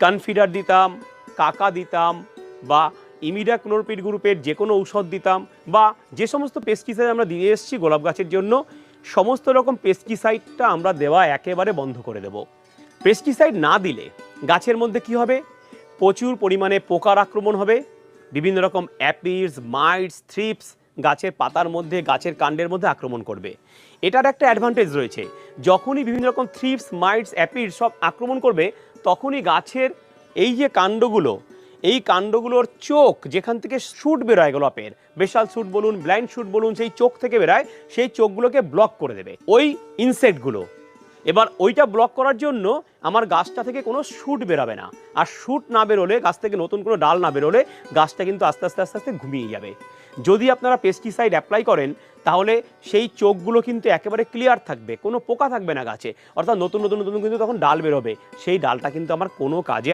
Confidor দিতাম, কাকা দিতাম বা ইমিডাক্লোরপিড গ্রুপের যে কোনো ঔষধ দিতাম বা যে সমস্ত পেস্টিসাইড আমরা দিয়ে এসেছি গোলাপ গাছের জন্য, সমস্ত রকম পেস্টিসাইডটা আমরা দেওয়া একেবারে বন্ধ করে দেব। পেস্টিসাইড না দিলে গাছের মধ্যে কি হবে? প্রচুর পরিমাণে পোকার আক্রমণ হবে। বিভিন্ন রকম অ্যাপিডস মাইটস থ্রিপস গাছের পাতার মধ্যে, গাছের কাণ্ডের মধ্যে আক্রমণ করবে। এটার একটা অ্যাডভান্টেজ রয়েছে। যখনই বিভিন্ন রকম থ্রিপস মাইটস অ্যাপিড সব আক্রমণ করবে, তখনই গাছের এই যে কাণ্ডগুলো, এই কাণ্ডগুলোর চোখ যেখান থেকে শ্যুট বেরোয় গোলাপের, বেশাল শ্যুট বলুন ব্লাইন্ড শ্যুট বলুন, সেই চোখ থেকে বেরোয়, সেই চোখগুলোকে ব্লক করে দেবে। ওই ইনসেক্টগুলো এবার ওইটা ব্লক করার জন্য আমার গাছটা থেকে কোনো শ্যুট বেরাবে না। আর শ্যুট না বেরোলে, গাছ থেকে নতুন কোনো ডাল না বেরোলে, গাছটা কিন্তু আস্তে আস্তে আস্তে আস্তে ঘুমিয়ে যাবে। যদি আপনারা পেস্টিসাইড অ্যাপ্লাই করেন, তাহলে সেই চোখগুলো কিন্তু একেবারে ক্লিয়ার থাকবে, কোনো পোকা থাকবে না গাছে। অর্থাৎ নতুন নতুন নতুন কিন্তু তখন ডাল বেরোবে। সেই ডালটা কিন্তু আমার কোনো কাজে